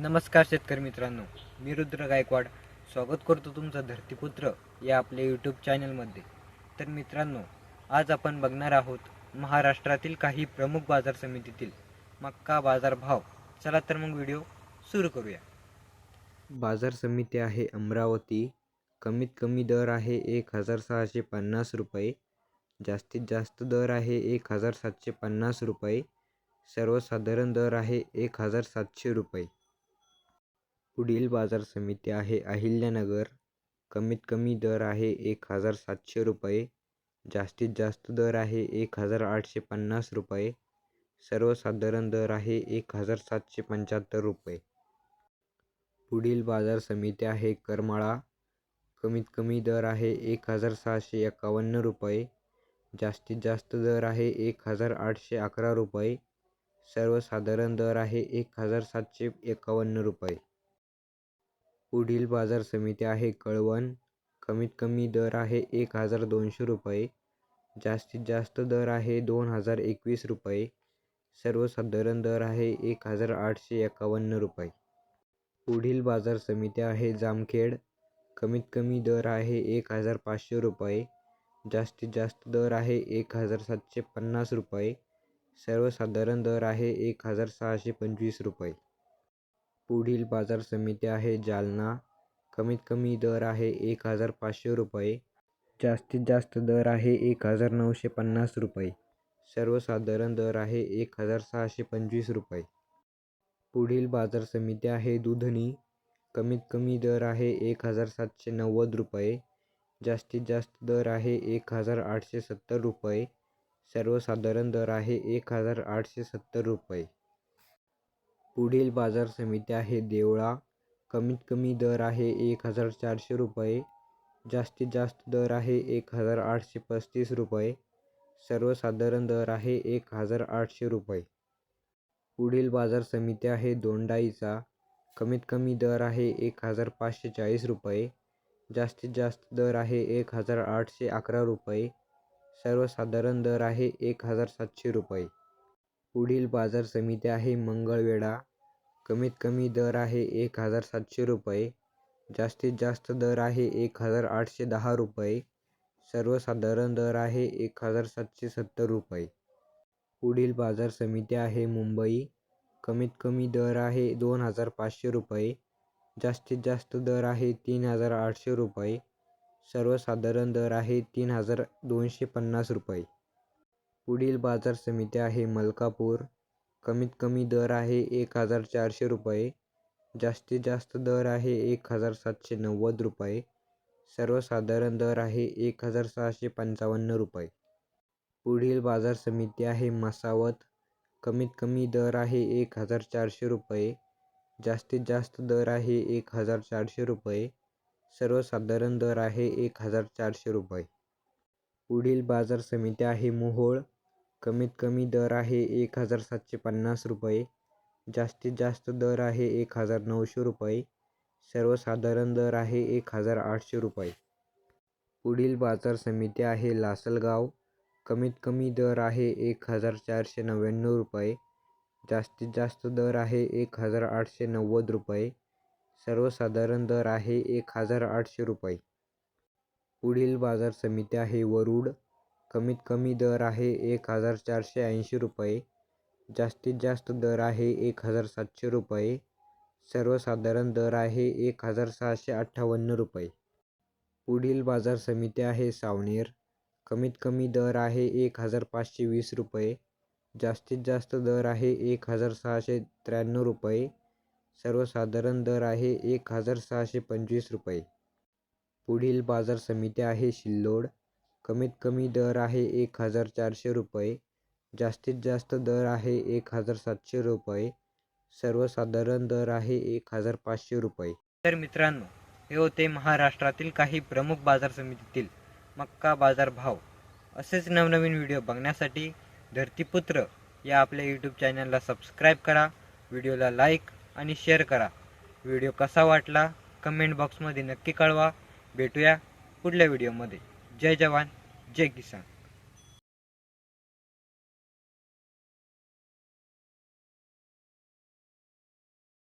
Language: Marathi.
नमस्कार शेतकरी मित्रांनो मी रुद्र गायकवाड. स्वागत करतो तुमचं धरतीपुत्र या आपल्या यूट्यूब चॅनलमध्ये तर मित्रांनो आज आपण बघणार आहोत महाराष्ट्रातील काही प्रमुख बाजार समितीतील मक्का बाजार भाव. चला तर मग व्हिडिओ सुरू करूया. बाजार समिती आहे अमरावती. कमीत कमी दर आहे एक हजार सहाशे पन्नास रुपये. जास्तीत जास्त दर आहे एक हजार सातशे पन्नास रुपये. सर्वसाधारण दर आहे एक हजार सातशे रुपये. पुढील बाजार समिती आहे. अहिल्यानगर. कमीत कमी दर आहे एक हजार सातशे रुपये. जास्तीत जास्त दर आहे एक हजार आठशे पन्नास रुपये. सर्वसाधारण दर आहे एक हजार सातशे पंच्याहत्तर रुपये. पुढील बाजार समिती आहे करमाळा. कमीत कमी दर आहे एक हजार सहाशे एकावन्न रुपये. जास्तीत जास्त दर आहे एक हजार आठशे अकरा रुपये. सर्वसाधारण दर आहे एक हजार सातशे एकावन्न रुपये. पुढील बाजार समिती आहे. कळवण कमीत कमी दर आहे एक हजार दोनशे रुपये. जास्तीत जास्त दर आहे दोन हजार एकवीस रुपये. सर्वसाधारण दर आहे एक हजार आठशे एकावन्न रुपये. पुढील बाजार समिती आहे जामखेड. कमीत कमी दर आहे एक हजार पाचशे रुपये. जास्तीत जास्त दर आहे एक हजार सातशे पन्नास रुपये. सर्वसाधारण दर आहे एक हजार सहाशे पंचवीस रुपये. पुढील बाज़ार समिती आहे, जालना. कमीत कमी दर आहे एक हज़ार पाचशे रुपये. जास्तीत जास्त दर आहे एक हज़ार नऊशे पन्नास रुपये. सर्वसाधारण दर आहे एक हज़ार सहाशे पंचवीस रुपये. पुढील बाज़ार समिती आहे दुधनी. कमीत कमी दर आहे एक हज़ार सातशे नव्वद रुपये. जास्तीत जास्त दर आहे एक हज़ार आठशे सत्तर रुपये. सर्वसाधारण दर आहे एक हज़ार आठशे सत्तर रुपये. पुढील बाजार समिती आहे. देवळा कमीत कमी दर आहे एक हजार चारशे रुपये जास्तीत जास्त दर आहे एक हजार आठशे पस्तीस रुपये सर्वसाधारण दर आहे एक हजार आठशे रुपये. पुढील बाजार समिती आहे दोंडाईचा कमीत कमी दर आहे एक हजार पाचशे चाळीस रुपये जास्तीत जास्त दर आहे एक हजार आठशे अकरा रुपये सर्वसाधारण दर आहे एक हजार सातशे रुपये. पुढील बाजार समिती आहे मंगळवेढा कमीत कमी दर आहे एक हजार सातशे रुपये. जास्तीत जास्त दर आहे एक हजार आठशे दहा रुपये. सर्वसाधारण दर आहे एक हजार सातशे सत्तर रुपये. पुढील बाजार समिती आहे मुंबई. कमीत कमी दर आहे दोन हजार पाचशे रुपये. जास्तीत जास्त दर आहे तीन हजार आठशे रुपये. सर्वसाधारण दर आहे तीन हजार दोनशे पन्नास रुपये. पुढील बाजार समिती आहे मलकापूर. कमीत कमी दर आहे एक हजार चारशे रुपये. जास्तीत जास्त दर आहे एक हजार सातशे नव्वद रुपये. सर्वसाधारण दर आहे एक हजार सहाशे पंचावन्न रुपये. पुढील बाजार समिती आहे मसावत. कमीत कमी दर आहे एक हजार चारशे रुपये. जास्तीत जास्त दर आहे एक हजार चारशे रुपये. सर्वसाधारण दर आहे एक हजार चारशे रुपये. पुढील बाजार समिती आहे मोहोळ. कमीत कमी दर आहे एक हजार सातशे पन्नास रुपये. जास्तीत जास्त दर आहे एक हजार नऊशे रुपये. सर्वसाधारण दर आहे एक हजार आठशे रुपये. पुढील बाजार समिती आहे लासलगाव. कमीत कमी दर आहे एक हजार चारशे नव्याण्णव रुपये. जास्तीत जास्त दर आहे एक हजार आठशे नव्वद रुपये. सर्वसाधारण दर आहे एक हजार आठशे रुपये. पुढील बाजार समिती आहे वरुड. कमीत कमी दर आहे एक हजार चारशे ऐंशी रुपये. जास्तीत जास्त दर आहे एक हजार सातशे रुपये. सर्वसाधारण दर आहे एक हजार सहाशे अठ्ठावन्न रुपये. पुढील बाजार समिती आहे सावनेर. कमीत कमी दर आहे एक हजार पाचशे वीस रुपये. जास्तीत जास्त दर आहे एक हजार सहाशे त्र्याण्णव रुपये. सर्वसाधारण दर आहे एक हजार सहाशे पंचवीस रुपये. पुढील बाजार समिती आहे शिल्लोड. कमीत कमी दर आहे एक हजार चारशे रुपये. जास्तीत जास्त दर आहे एक हजार सातशे रुपये. सर्वसाधारण दर आहे एक हजार पाचशे रुपये. तर मित्रांनो हे होते महाराष्ट्रातील काही प्रमुख बाजार समितीतील मक्का बाजार भाव. असेच नवनवीन व्हिडिओ बघण्यासाठी धरतीपुत्र या आपल्या यूट्यूब चॅनलला सबस्क्राईब करा व्हिडिओला लाईक आणि शेअर करा. व्हिडिओ कसा वाटला कमेंट बॉक्समध्ये नक्की कळवा. भेटूया पुढल्या व्हिडिओमध्ये जय जवान. जय किसान